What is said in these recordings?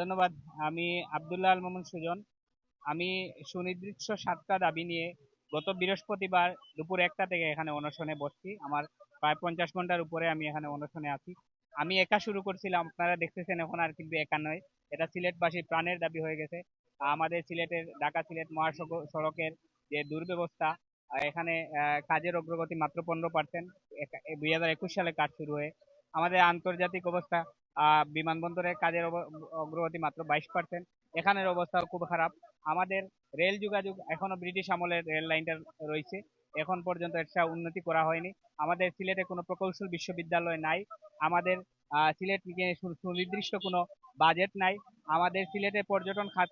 ধন্যবাদ। আমি আবদুল্লাহ আল মামুন সুজন। আমি সুনির্দিষ্ট সাতটা দাবি নিয়ে গত বৃহস্পতিবার দুপুর একটা থেকে এখানে অনশনে বসছি। আমার প্রায় পঞ্চাশ ঘণ্টার উপরে আমি এখানে অনশনে আছি। আমি একা শুরু করছিলাম, আপনারা দেখতেছেন এখন আর কিন্তু একা নয়। এটা সিলেটবাসীর প্রাণের দাবি হয়ে গেছে। আমাদের সিলেটের ঢাকা সিলেট মহাসড়কের যে দুর্ব্যবস্থা, এখানে কাজের অগ্রগতি মাত্র পনেরো পার্সেন্ট দুই হাজার একুশ সালে কাজ শুরু হয়ে আমাদের আন্তর্জাতিক অবস্থা বিমানবন্দরের কাজের অগ্রগতি মাত্র বাইশ পার্সেন্ট এখানের অবস্থা খুব খারাপ। আমাদের রেল যোগাযোগ এখনও ব্রিটিশ আমলের রেল লাইনটা রয়েছে। এখন পর্যন্ত এটা উন্নতি করা হয়নি। আমাদের সিলেটে কোনো প্রকৌশল বিশ্ববিদ্যালয় নাই। আমাদের সিলেট সুনির্দিষ্ট কোনো বাজেট নাই। আমাদের সিলেটে পর্যটন খাত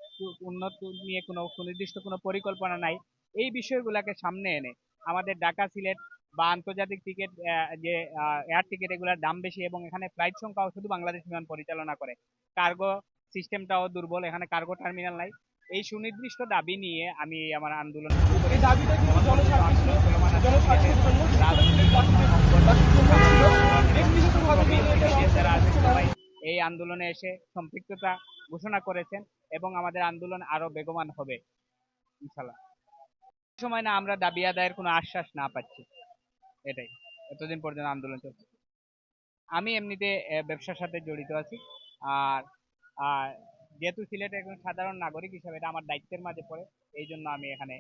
উন্নত নিয়ে কোনো সুনির্দিষ্ট কোনো পরিকল্পনা নাই। এই বিষয়গুলোকে সামনে এনে আমাদের ঢাকা, সিলেট বা আন্তর্জাতিক টিকিট যে এয়ার টিকিট এগুলোর দাম বেশি এবং এখানে ফ্লাইট সংখ্যাও শুধু বাংলাদেশ বিমান পরিচালনা করে। কার্গো সিস্টেমটাও দুর্বল এখানে কার্গো টার্মিনাল নাই। এই সুনির্দিষ্ট দাবি নিয়ে আমি আমার আন্দোলন এই আন্দোলনে এসে সম্পৃক্ততা ঘোষণা করেছেন এবং আমাদের আন্দোলন আরও বেগবান হবে ইনশাল্লাহ সময় না আমরা দাবি আদায়ের কোনো আশ্বাস না পাচ্ছি। এটাই। এতদিন পর্যন্ত আন্দোলন চলছে। আমি এমনিতে ব্যবসার সাথে জড়িত আছি। আর আর যেহেতু সিলেটের একজন সাধারণ নাগরিক হিসেবে এটা আমার দায়িত্বের মাঝে পড়ে, এই জন্য আমি এখানে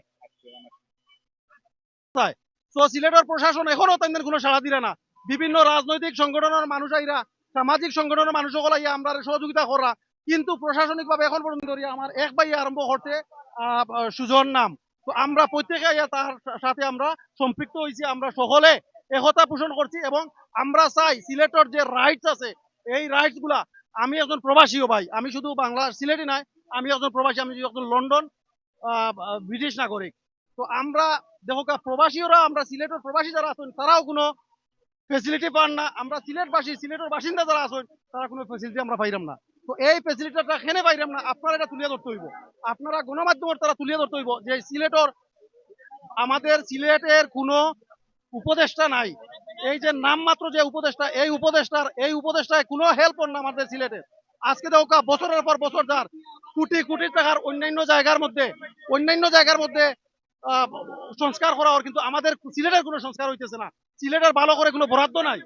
সিলেটের প্রশাসন এখনও তাদের কোনো সাড়া দিলে না। বিভিন্ন রাজনৈতিক সংগঠনের মানুষ আইরা সামাজিক সংগঠনের মানুষ সকল আইয়া আমরা সহযোগিতা করা। কিন্তু প্রশাসনিক ভাবে এখন পর্যন্ত আমার এক ভাই আরম্ভ করতে সুজন নাম। তো আমরা প্রত্যেকে তার সাথে আমরা সম্পৃক্ত হয়েছি আমরা সকলে একতা পোষণ করছি এবং আমরা চাই সিলেটের যে রাইটস আছে, এই রাইটসগুলা আমি একজন প্রবাসীও ভাই, আমি শুধু বাংলা সিলেটই নাই, আমি একজন প্রবাসী, আমি একজন লন্ডন ব্রিটিশ নাগরিক। তো আমরা দেখো প্রবাসীরা, আমরা সিলেটের প্রবাসী যারা আছেন, তারাও কোনো ফেসিলিটি পান না। আমরা সিলেটবাসী, সিলেটের বাসিন্দা যারা আছেন, তারা কোনো ফেসিলিটি আমরা পাইলাম না। তো এই ফেসিলিটিটা কেনে পাইলাম না, আপনারা এটা তুলিয়ে ধরতে হইব। আপনারা গণমাধ্যমের তারা তুলিয়ে ধরতে হইব যে সিলেটর, আমাদের সিলেটের কোনো উপদেষ্টা নাই। এই যে নামমাত্র যে উপদেষ্টা, এই উপদেষ্টার, এই উপদেষ্টায় কোনো হেল্প না আমাদের সিলেটে। আজকে দেখো বছরের পর বছর যার কোটি কোটি টাকার অন্যান্য জায়গার মধ্যে, অন্যান্য জায়গার মধ্যে সংস্কার করা হওয়ার কিন্তু আমাদের সিলেটের কোনো সংস্কার হইতেছে না। সিলেটের ভালো করে কোনো বরাদ্দ নাই।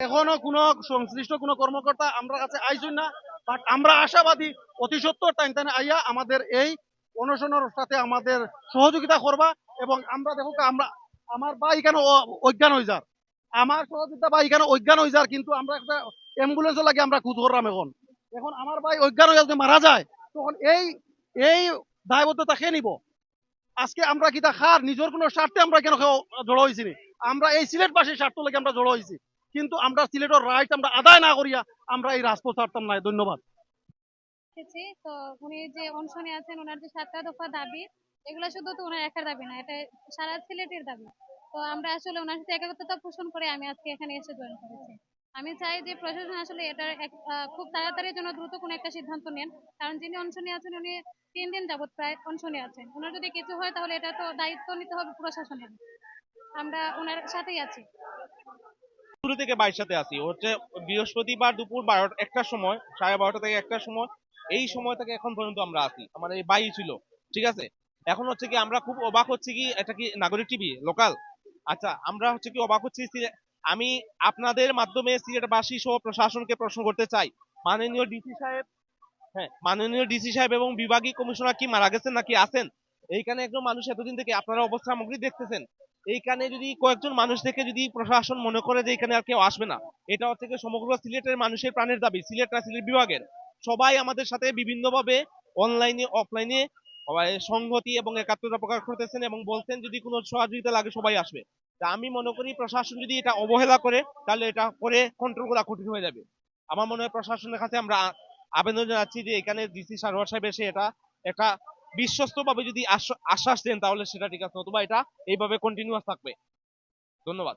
এখনও কোনো সংশ্লিষ্ট কোনো কর্মকর্তা আমরা কাছে আইসুন না বাট আমরা আশাবাদী, অতি সত্তর টাইম টাইম আইয়া আমাদের এই অনশনের সাথে আমাদের সহযোগিতা করবা এবং আমরা দেখো আমরা, আমার ভাই কেন অজ্ঞান হয়ে যার? আমার সহযোগিতা ভাই কেন অজ্ঞান হয়ে যার? কিন্তু আমরা একটা অ্যাম্বুলেন্সও লাগে আমরা খুঁজ করলাম এখন। এখন আমার ভাই অজ্ঞান হয়ে যদি মারা যায়, তখন এই এই দায়বদ্ধতা কে নিব? আজকে আমরা কিতা খার? নিজের কোনো স্বার্থে আমরা কেন জড়ো হয়েছি আমরা এই সিলেটবাসীর স্বার্থ লেগে আমরা জড়ো হয়েছি কিন্তু আমরা সিলেটের রাইট আমরা আদায় না করিয়া আমরা এই রাজপথ ছাড়তাম না। ধন্যবাদ। উনি যে আছেন যে দাবি শুধু একার দাবি না, এটা সারা সিলেটের দাবি। তো আমরা আসলে সাথে আমি এখানে এসে জয়েন আমি চাই যে প্রশাসন আসলে খুব তাড়াতাড়ি যেন দ্রুত কোনো একটা সিদ্ধান্ত নেন। কারণ যিনি অনশনে আছেন, উনি তিন দিন যাবত প্রায় অনশনে আছেন। ওনার যদি কিছু হয়, তাহলে এটা তো দায়িত্ব নিতে হবে প্রশাসনের। আমরা ওনার সাথেই আছি। শুরু থেকে বাইর সাথে আসি হচ্ছে বৃহস্পতিবার দুপুর বারোটা একটার সময়, সাড়ে বারোটা থেকে একটার সময়, এই সময় থেকে এখন পর্যন্ত আমরা আছি। আমার এই বাই ছিল, ঠিক আছে? এখন হচ্ছে কি আমরা খুব অবাক হচ্ছে কি, এটা কি নাগরিক টিভি? লোকাল? আচ্ছা আমরা হচ্ছে কি অবাক হচ্ছি আমি আপনাদের মাধ্যমে সিলেটবাসী সহ প্রশাসনকে প্রশ্ন করতে চাই। মাননীয় ডিসি সাহেব হ্যাঁ মাননীয় ডিসি সাহেব এবং বিভাগীয় কমিশনার কি মারা গেছেন নাকি আছেন? এইখানে একজন মানুষ এতদিন থেকে আপনারা অবস্থা সামগ্রী দেখতেছেন। এইখানে যদি কয়েকজন মানুষ থেকে যদি প্রশাসন মনে করে যে এখানে আর কেউ আসবে না, এটা হচ্ছে সমগ্র সিলেটের মানুষের প্রাণের দাবি, সিলেট না সিলেট বিভাগের। সবাই আমাদের সাথে বিভিন্নভাবে অনলাইনে অফলাইনে সংহতি এবং একাত্মতা প্রকাশ করতেছেন এবং বলছেন যদি কোনো সহযোগিতা লাগে সবাই আসবে। তা আমি মনে করি প্রশাসন যদি এটা অবহেলা করে, তাহলে এটা করে কন্ট্রোল করা কঠিন হয়ে যাবে। আমার মনে হয় প্রশাসনের কাছে আমরা আবেদন জানাচ্ছি যে এখানে ডিসি সারোয়ার সাহেব এসে এটা একটা বিশ্বস্তভাবে যদি আশ্বাস দেন, তাহলে সেটা ঠিক আছে অথবা এটা এইভাবে কন্টিনিউয়াস থাকবে ধন্যবাদ